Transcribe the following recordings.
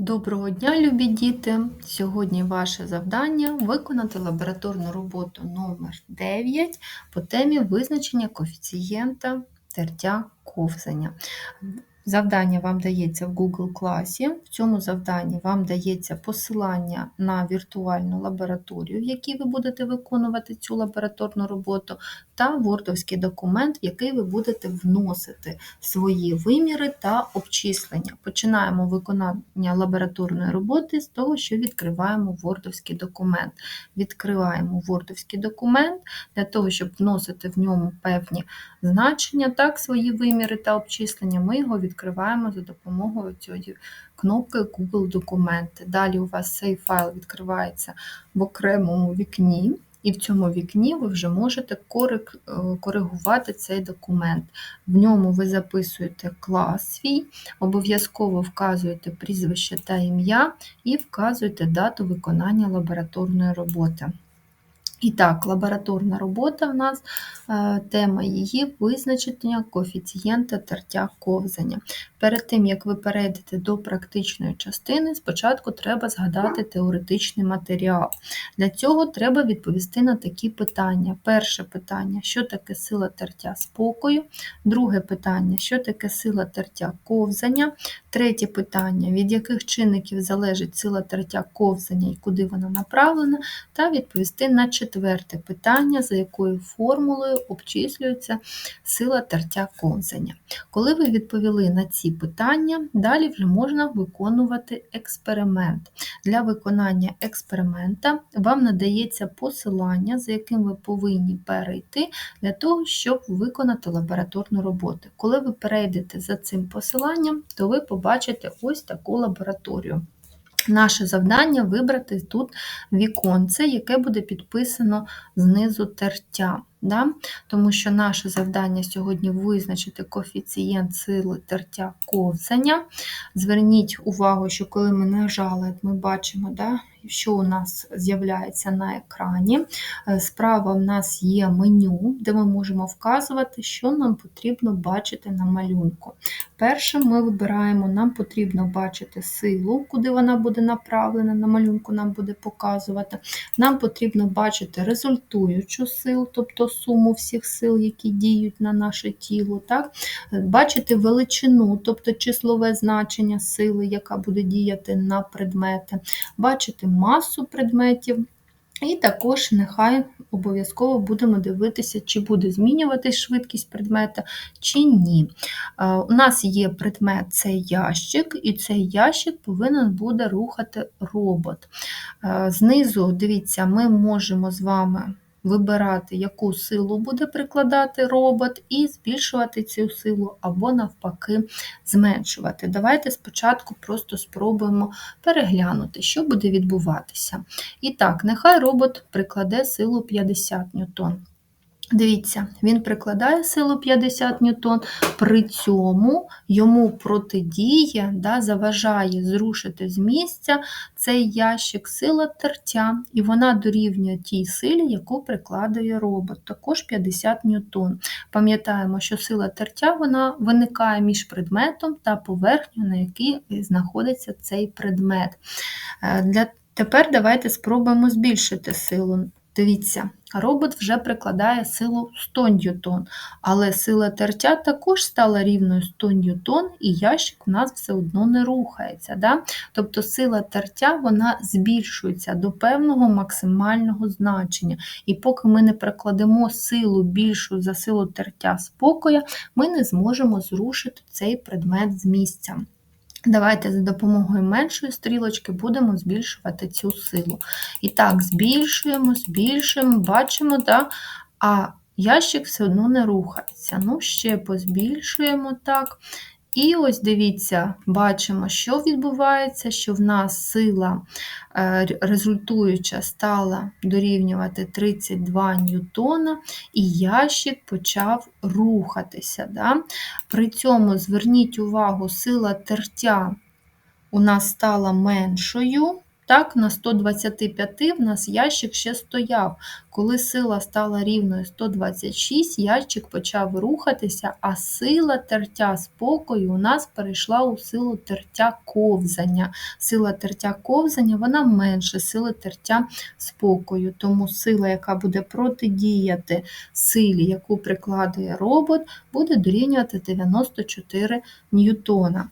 Доброго дня, любі діти! Сьогодні ваше завдання виконати лабораторну роботу номер 9 по темі визначення коефіцієнта тертя ковзання. Завдання вам дається в Google класі. В цьому завданні вам дається посилання на віртуальну лабораторію, в якій ви будете виконувати цю лабораторну роботу, та вордовський документ, в який ви будете вносити свої виміри та обчислення. Починаємо виконання лабораторної роботи з того, що відкриваємо вордовський документ. Відкриваємо вордовський документ для того, щоб вносити в ньому певні значення, так, свої виміри та обчислення, ми його відкриваємо за допомогою цієї кнопки Google Документи. Далі у вас цей файл відкривається в окремому вікні. І в цьому вікні ви вже можете е, коригувати цей документ. В ньому ви записуєте клас свій, обов'язково вказуєте прізвище та ім'я і вказуєте дату виконання лабораторної роботи. І так, лабораторна робота в нас, е, тема її визначення коефіцієнта тертя ковзання. Перед тим, як ви перейдете до практичної частини, спочатку треба згадати теоретичний матеріал. Для цього треба відповісти на такі питання. Перше питання, що таке сила тертя спокою, друге питання, що таке сила тертя ковзання, третє питання, від яких чинників залежить сила тертя ковзання і куди вона направлена, та відповісти на четверте четверте питання, за якою формулою обчислюється сила тертя ковзання. Коли ви відповіли на ці питання, далі вже можна виконувати експеримент. Для виконання експеримента вам надається посилання, за яким ви повинні перейти для того, щоб виконати лабораторну роботу. Коли ви перейдете за цим посиланням, то ви побачите ось таку лабораторію. Наше завдання вибрати тут віконце, яке буде підписано знизу тертя. Да? Тому що наше завдання сьогодні визначити коефіцієнт сили тертя ковзання. Зверніть увагу, що коли ми нажали, ми бачимо, да, що у нас з'являється на екрані. Е, справа в нас є меню, де ми можемо вказувати, що нам потрібно бачити на малюнку. Перше ми вибираємо, нам потрібно бачити силу, куди вона буде направлена, на малюнку нам буде показувати. Нам потрібно бачити результуючу силу, тобто суму всіх сил, які діють на наше тіло. Так? Бачити величину, тобто числове значення сили, яка буде діяти на предмети, бачити масу предметів. І також нехай обов'язково будемо дивитися, чи буде змінюватись швидкість предмета, чи ні. У нас є предмет цей ящик, і цей ящик повинен буде рухати робот. Знизу, дивіться, ми можемо з вами вибирати, яку силу буде прикладати робот, і збільшувати цю силу, або, навпаки, зменшувати. Давайте спочатку просто спробуємо переглянути, що буде відбуватися. І так, нехай робот прикладе силу 50 ньютон. Дивіться, він прикладає силу 50 ньютон, при цьому йому протидіє, да, заважає зрушити з місця цей ящик сила тертя, і вона дорівнює тій силі, яку прикладає робот, також 50 ньютон. Пам'ятаємо, що сила тертя вона виникає між предметом та поверхнею, на якій знаходиться цей предмет. Е, для Тепер давайте спробуємо збільшити силу. Дивіться, робот вже прикладає силу 100 ньютон, але сила тертя також стала рівною 100 ньютон, і ящик у нас все одно не рухається. Да? Тобто сила тертя вона збільшується до певного максимального значення. І поки ми не прикладемо силу більшу за силу тертя спокоя, ми не зможемо зрушити цей предмет з місця. Давайте за допомогою меншої стрілочки будемо збільшувати цю силу. І так, збільшуємо, збільшуємо, бачимо, да? а ящик все одно не рухається. Ну, ще позбільшуємо так. І ось дивіться, бачимо, що відбувається, що в нас сила е, результуюча стала дорівнювати 32 ньютона, і ящик почав рухатися. Да? При цьому зверніть увагу, сила тертя у нас стала меншою. Так, на 125 в нас ящик ще стояв. Коли сила стала рівною 126, ящик почав рухатися, а сила тертя спокою у нас перейшла у силу тертя ковзання. Сила тертя ковзання вона менше сили тертя спокою. Тому сила, яка буде протидіяти силі, яку прикладує робот, буде дорівнювати 94 ньютона.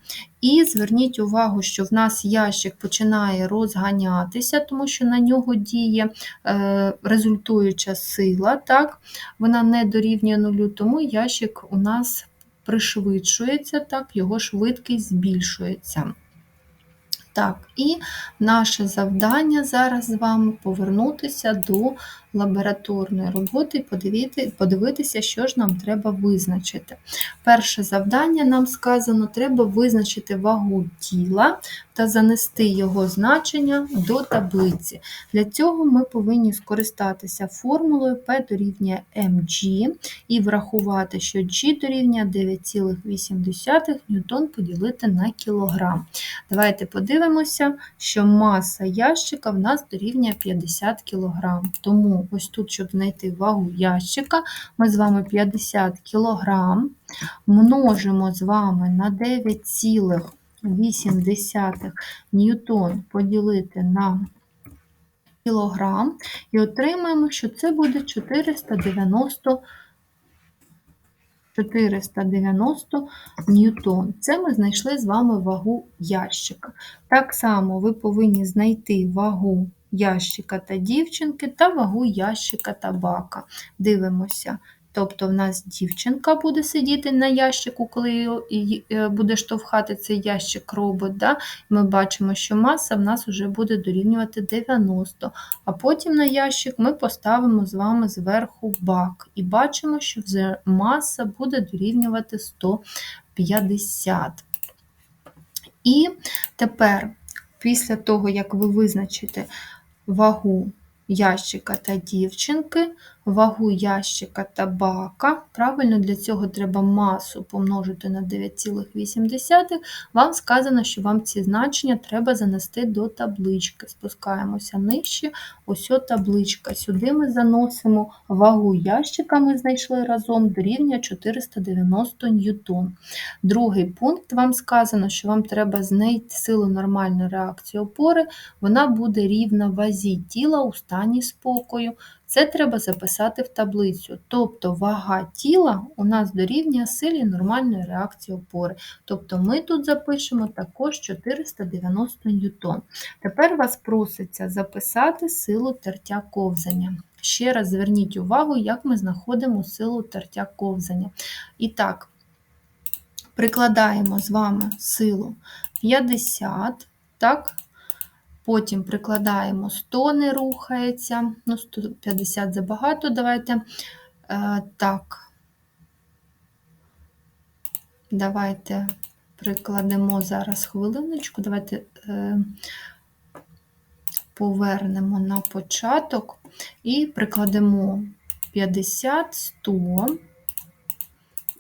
І зверніть увагу, що в нас ящик починає розганятися, тому що на нього діє е, результуюча сила, так? вона не дорівнює нулю, тому ящик у нас пришвидшується, так, його швидкість збільшується. Так, і наше завдання зараз з вами повернутися до лабораторної роботи і подивитися, що ж нам треба визначити. Перше завдання нам сказано, треба визначити вагу тіла та занести його значення до таблиці. Для цього ми повинні скористатися формулою P дорівнює mg і врахувати, що G дорівнює 9,8 ньютон поділити на кілограм. Давайте подивимося, що маса ящика в нас дорівнює 50 кг. Тому ось тут, щоб знайти вагу ящика, ми з вами 50 кг множимо з вами на 9,8 ньютон поділити на кілограм і отримаємо, що це буде 490 490 ньютон. Це ми знайшли з вами вагу ящика. Так само ви повинні знайти вагу ящика та дівчинки та вагу ящика та бака. Дивимося. Тобто в нас дівчинка буде сидіти на ящику, коли е, буде штовхати цей ящик робот. Да? Ми бачимо, що маса в нас вже буде дорівнювати 90, а потім на ящик ми поставимо з вами зверху бак. І бачимо, що вже маса буде дорівнювати 150. І тепер, після того, як ви визначите вагу ящика та дівчинки, вагу ящика та бака. Правильно, для цього треба масу помножити на 9,8. Вам сказано, що вам ці значення треба занести до таблички. Спускаємося нижче, ось табличка. Сюди ми заносимо вагу ящика, ми знайшли разом до рівня 490 ньютон. Другий пункт вам сказано, що вам треба знайти силу нормальної реакції опори, вона буде рівна вазі тіла у стані спокою. Це треба записати в таблицю. Тобто вага тіла у нас дорівнює силі нормальної реакції опори. Тобто ми тут запишемо також 490 ньютон. Тепер вас проситься записати силу тертя ковзання. Ще раз зверніть увагу, як ми знаходимо силу тертя ковзання. І так, прикладаємо з вами силу 50, так, Потім прикладаємо 100, не рухається, ну, 150 забагато, давайте е, так. Давайте прикладемо зараз хвилиночку, давайте е, повернемо на початок і прикладемо 50, 100.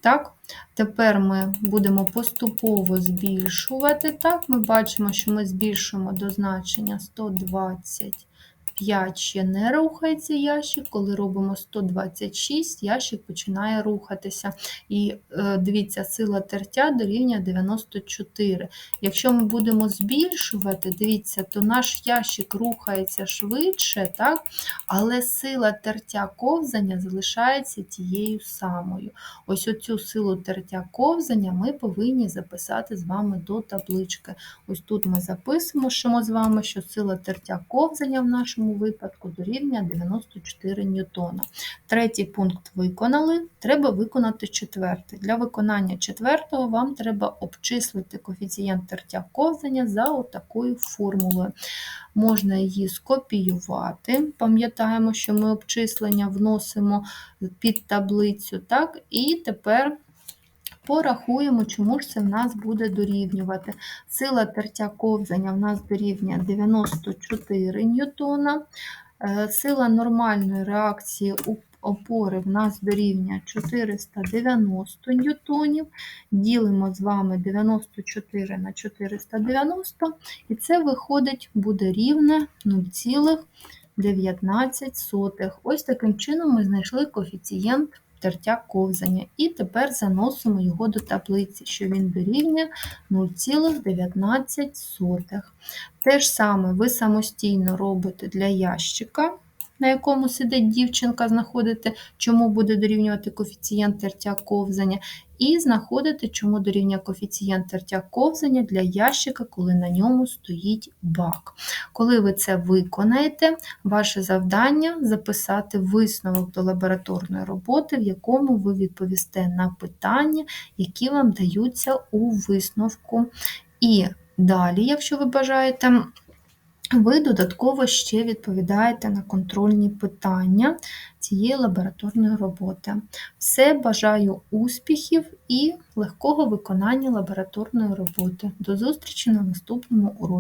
Так, Тепер ми будемо поступово збільшувати. Так, Ми бачимо, що ми збільшуємо до значення 120 5 ще не рухається ящик, коли робимо 126, ящик починає рухатися. І е, дивіться, сила тертя дорівнює 94. Якщо ми будемо збільшувати, дивіться, то наш ящик рухається швидше, так? але сила тертя ковзання залишається тією самою. Ось оцю силу тертя ковзання ми повинні записати з вами до таблички. Ось тут ми записуємо, що ми з вами, що сила тертя ковзання в нашому даному випадку дорівнює 94 ньютона. Третій пункт виконали, треба виконати четвертий. Для виконання четвертого вам треба обчислити коефіцієнт тертя ковзання за отакою формулою. Можна її скопіювати, пам'ятаємо, що ми обчислення вносимо під таблицю, так, і тепер. Порахуємо, чому ж це в нас буде дорівнювати. Сила тертя ковзання в нас дорівнює 94 ньютона. Е, сила нормальної реакції опори в нас дорівнює 490 ньютонів. Ділимо з вами 94 на 490, і це виходить, буде рівне 0,19. Ось таким чином ми знайшли коефіцієнт тертя ковзання. І тепер заносимо його до таблиці, що він дорівнює 0,19. Те ж саме ви самостійно робите для ящика, на якому сидить дівчинка, знаходите, чому буде дорівнювати коефіцієнт тертя ковзання, і знаходите, чому дорівнює коефіцієнт тертя ковзання для ящика, коли на ньому стоїть бак. Коли ви це виконаєте, ваше завдання записати висновок до лабораторної роботи, в якому ви відповісте на питання, які вам даються у висновку. І далі, якщо ви бажаєте, ви додатково ще відповідаєте на контрольні питання цієї лабораторної роботи. Все бажаю успіхів і легкого виконання лабораторної роботи. До зустрічі на наступному уроці.